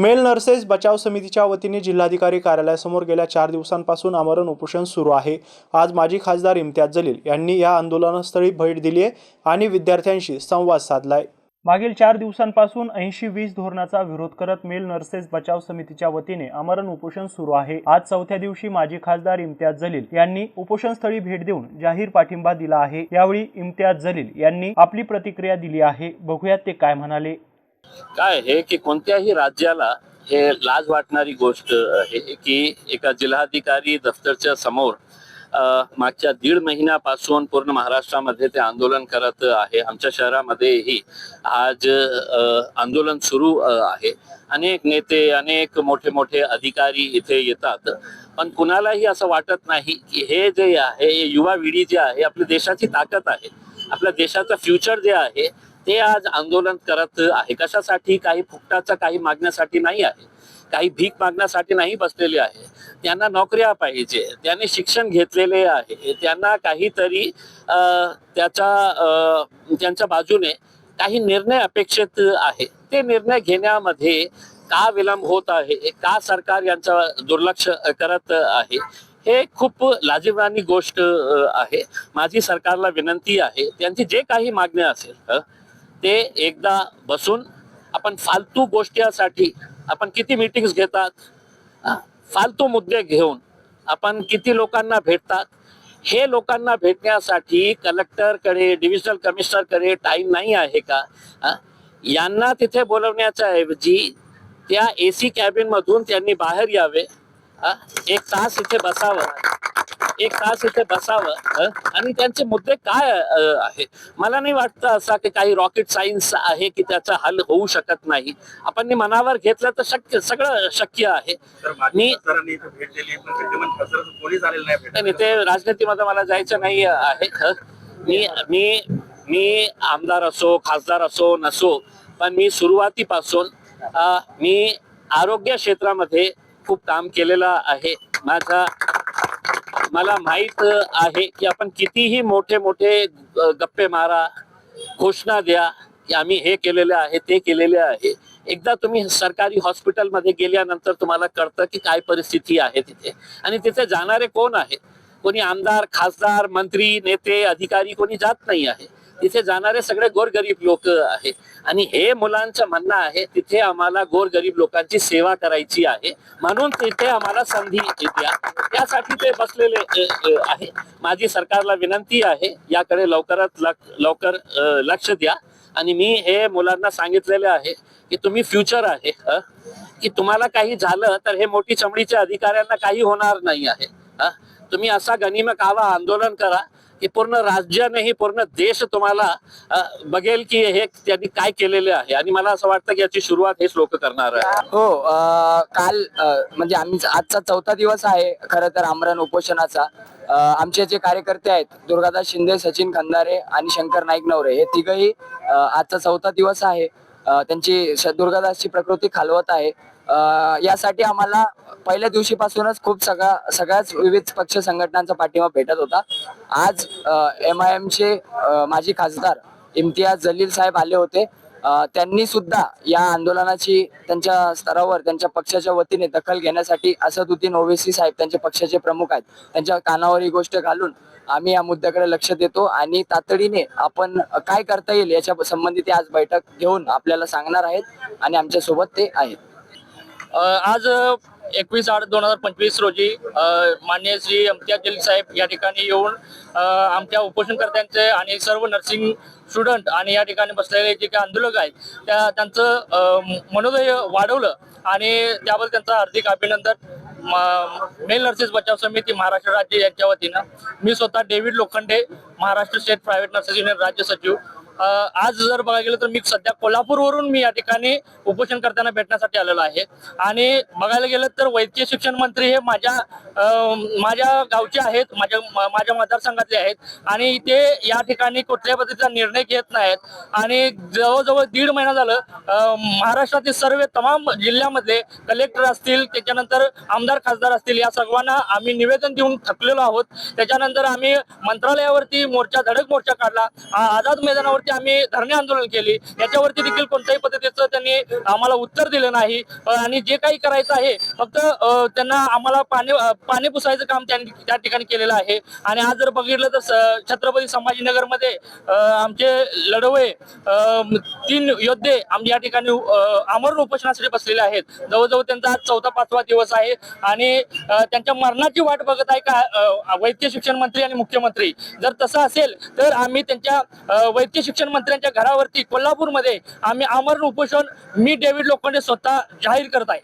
Mail nurses बचाव समितीच्या वतीने जिल्हाधिकारी कार्यालयासमोर गेल्या चार दिवसांपासून आमरण उपोषण सुरू आहे. आज माजी खासदार इम्तियाज जलील यांनी या आंदोलनस्थळी भेट दिली आहे आणि विद्यार्थ्यांशी संवाद साधलाय. मागील चार दिवसांपासून ऐंशी वीस धोरणाचा विरोध करत मेल नर्सेस बचाव समितीच्या वतीने आमरण उपोषण सुरू आहे. आज चौथ्या दिवशी माजी खासदार इम्तियाज जलील यांनी उपोषणस्थळी भेट देऊन जाहीर पाठिंबा दिला आहे. यावेळी इम्तियाज जलील यांनी आपली प्रतिक्रिया दिली आहे. बघूयात ते काय म्हणाले. काय हे की कोणत्याही राज्याला हे लाज वाटणारी गोष्ट आहे की एका जिल्हाधिकारी दफ्तरच्या समोर मागच्या दीड महिन्यापासून पूर्ण महाराष्ट्रामध्ये ते आंदोलन करत आहे. आमच्या शहरामध्येही आज आंदोलन सुरू आहे. अनेक नेते अनेक मोठे मोठे अधिकारी इथे येतात. पण कुणालाही असं वाटत नाही की हे जे आहे युवा पिढी जे आहे आपल्या देशाची ताकद आहे. आपल्या देशाचं फ्युचर जे आहे ते आज आंदोलन करत आहे. कशासाठी? काही फुकटाचा काही मागण्यासाठी नाही आहे. काही भीक मागण्यासाठी नाही बसलेले आहे. त्यांना नोकऱ्या पाहिजे. त्यांनी शिक्षण घेतलेले आहे. त्यांना काहीतरी त्याच्या त्यांच्या बाजूने काही निर्णय अपेक्षित आहे. ते निर्णय घेण्यामध्ये का विलंब होत आहे? का सरकार यांचा दुर्लक्ष करत आहे? हे खूप लाजीवानी गोष्ट आहे. माझी सरकारला विनंती आहे. त्यांची जे काही मागण्या असेल ते एकदा बसून आपण फालतू गोष्टीसाठी आपण किती मीटिंग्स घेतात? फालतू मुद्दे घेऊन आपण किती लोकांना भेटतात? हे लोकांना भेटण्यासाठी कलेक्टरकडे डिव्हिजनल कमिशनरकडे टाईम नाही आहे का? यांना तिथे बोलवण्याच्या ऐवजी त्या ए सी कॅबिन मधून त्यांनी बाहेर यावे. एक तास इथे बसावं. एक तास इथे बसावं? आणि त्यांचे मुद्दे काय आहे मला नाही वाटतं असा की काही रॉकेट सायन्स आहे की त्याचा हल होऊ शकत नाही. आपण मनावर घेतलं तर शक्य सगळं शक्य आहे. मी- नाही ते राजनीतीमध्ये मला जायचं नाही आहे. मी मी मी आमदार असो खासदार असो नसो पण मी सुरुवातीपासून मी आरोग्य क्षेत्रामध्ये खूप काम केलेलं आहे. माझा मला माहीत आहे की आपण कितीही मोठे मोठे गप्पे मारा घोषणा द्या की आम्ही हे केलेले आहे ते केलेले आहे. एकदा तुम्ही सरकारी हॉस्पिटलमध्ये गेल्यानंतर तुम्हाला कळतं की काय परिस्थिती आहे तिथे. आणि तिथे जाणारे कोण आहे कोणी आमदार खासदार मंत्री नेते अधिकारी कोणी जात नाही आहे. तिथे जाणारे सगळे गोरगरीब लोक आहे. आणि हे मुलांचं म्हणणं आहे तिथे आम्हाला गोरगरीब लोकांची सेवा करायची आहे. म्हणून तिथे आम्हाला संधी द्या. त्यासाठी ते बसलेले आहे. माझी सरकारला विनंती आहे याकडे लवकरात लवकर लक्ष द्या. आणि मी हे मुलांना सांगितलेले आहे की तुम्ही फ्युचर आहे की तुम्हाला काही झालं तर हे मोठी चमडीच्या अधिकाऱ्यांना काही होणार नाही आहे तुम्ही असा गनिम कावा आंदोलन करा की पूर्ण राज्यानेही पूर्ण देश तुम्हाला बघेल की हे त्यांनी काय केलेले आहे. आणि मला असं वाटतं की याची सुरुवात हेच लोक करणार आहे. हो काल म्हणजे आम्ही आजचा चौथा दिवस आहे खरं तर आमरण उपोषणाचा. आमचे जे कार्यकर्ते आहेत दुर्गादास शिंदे सचिन खंदारे आणि शंकर नाईक नवरे हे तिघही आजचा चौथा दिवस आहे. त्यांची दुर्गादासची प्रकृती खालवत आहे. यासाठी आम्हाला पहिल्या दिवशीपासूनच खूप सगळा सगळ्याच विविध पक्ष संघटनांचा पाठिंबा भेटत होता. आज एम आय एमचे माजी खासदार इम्तियाज जलील साहेब आले होते. त्यांनी सुद्धा या आंदोलनाची त्यांच्या स्तरावर त्यांच्या पक्षाच्या वतीने दखल घेण्यासाठी असदुद्दीन ओवेसी साहेब त्यांचे पक्षाचे प्रमुख आहेत. त्यांच्या कानावर ही गोष्ट घालून आम्ही या मुद्द्याकडे लक्ष देतो आणि तातडीने आपण काय करता येईल याच्या संबंधित आज बैठक घेऊन आपल्याला सांगणार आहेत आणि आमच्यासोबत ते आहेत. आज एकवीस आठ दोन हजार पंचवीस रोजी मान्य माननीय श्री अमतिया जलील साहेब या ठिकाणी येऊन आमच्या उपोषणकर्त्यांचे आणि सर्व नर्सिंग स्टुडंट आणि या ठिकाणी बसलेले जे काही आंदोलक आहेत त्या त्यांचं मनोदय वाढवलं आणि त्याबद्दल त्यांचं हार्दिक अभिनंदन. मेल नर्सेस बचाव समिती महाराष्ट्र राज्य यांच्या वतीनं. मी स्वतः David Lokhande Maharashtra state private nurses union राज्य सचिव. आज जर बघायला गेलं तर मी सध्या कोल्हापूरवरून मी या ठिकाणी उपोषण करताना भेटण्यासाठी आलेलो आहे. आणि बघायला गेलं तर वैद्यकीय शिक्षण मंत्री हे माझ्या माझ्या गावचे आहेत माझ्या माझ्या मतदारसंघातले आहेत. आणि ते या ठिकाणी कुठल्याही पद्धतीचा निर्णय घेत नाहीत. आणि जवळजवळ दीड महिना झालं महाराष्ट्रातील सर्व तमाम जिल्ह्यामध्ये कलेक्टर असतील त्याच्यानंतर आमदार खासदार असतील या सर्वांना आम्ही निवेदन देऊन थकलेलो आहोत. त्याच्यानंतर आम्ही मंत्रालयावरती मोर्चा धडक मोर्चा काढला. आझाद मैदानावरती याच्यावरती आम्ही धरणे आंदोलन केले. याच्यावरती देखील कोणत्याही पद्धतीचं त्यांनी आम्हाला उत्तर दिलं नाही. आणि जे काही करायचं आहे फक्त त्यांना आम्हाला पाणी पाणी पुसायचं काम त्यांनी त्या ठिकाणी केलेलं आहे. आणि आज जर बघितलं तर छत्रपती संभाजीनगरमध्ये आमचे लढवय तीन योद्धे आमच्या या ठिकाणी अमरण आमरण उपोषणासाठी बसलेले आहेत. जवळजवळ त्यांचा आज चौथा पाचवा दिवस आहे. आणि त्यांच्या मरणाची वाट बघत आहे का वैद्य वैद्यकीय शिक्षण मंत्री आणि मुख्यमंत्री? जर तसं असेल तर आम्ही त्यांच्या वैद्य शिक्षण शिक्षण मंत्र्यांच्या घरावरती कोल्हापूरमध्ये आम्ही आमरण उपोषण मी डेव्हिड लोखंडे स्वतः जाहीर करत आहे.